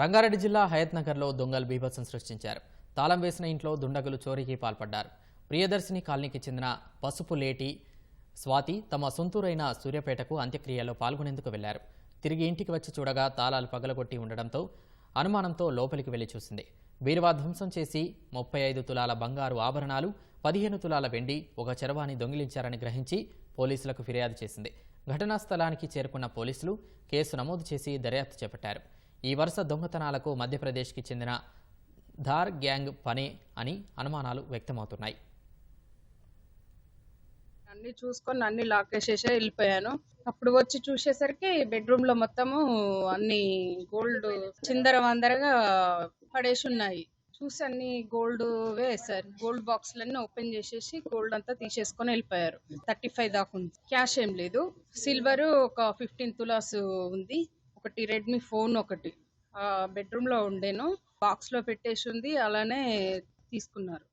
రంగారెడ్డి జిల్లా హయత్నగర్లో దొంగలు బీభత్సం సృష్టించారు. తాళం వేసిన ఇంట్లో దుండగులు చోరీకి పాల్పడ్డారు. ప్రియదర్శిని కాలనీకి చెందిన పసుపు లేటి స్వాతి తమ సొంతూరైన సూర్యపేటకు అంత్యక్రియలో పాల్గొనేందుకు వెళ్ళారు. తిరిగి ఇంటికి వచ్చి చూడగా తాళాలు పగలగొట్టి ఉండడంతో అనుమానంతో లోపలికి వెళ్ళి చూసింది. బీరువా ధ్వంసం చేసి ముప్పై ఐదు తులాల బంగారు ఆభరణాలు పదిహేను తులాల వెండి ఒక చరవాణి దొంగిలించారని గ్రహించి పోలీసులకు ఫిర్యాదు చేసింది. ఘటనా స్థలానికి చేరుకున్న పోలీసులు కేసు నమోదు చేసి దర్యాప్తు చేపట్టారు. ఈ వరుస దొంగతనాలకు మధ్యప్రదేశ్కి చెందిన ధార్ గ్యాంగ్ పనే అని అనుమానాలు వ్యక్తమవుతున్నాయి. అన్ని చూసుకొని అన్ని లాక్ వేసేసి వెళ్ళిపోయాను. అప్పుడు వచ్చి చూసేసరికి బెడ్రూమ్లో మొత్తము అన్ని గోల్డ్ చిందర వందరగా పడేసి ఉన్నాయి. చూసి అన్ని గోల్డ్ వేసారు గోల్డ్ బాక్స్లన్నీ ఓపెన్ చేసేసి గోల్డ్ అంతా తీసేసుకొని వెళ్ళిపోయారు. థర్టీ ఫైవ్ దాకా ఉంది. క్యాష్ ఏం లేదు. సిల్వర్ ఒక ఫిఫ్టీన్ తులాస్ ఉంది. ఒకటి రెడ్మీ ఫోన్ ఒకటి. బెడ్రూమ్లో ఉండేను. బాక్స్లో పెట్టేసి ఉంది. అలానే తీసుకున్నారు.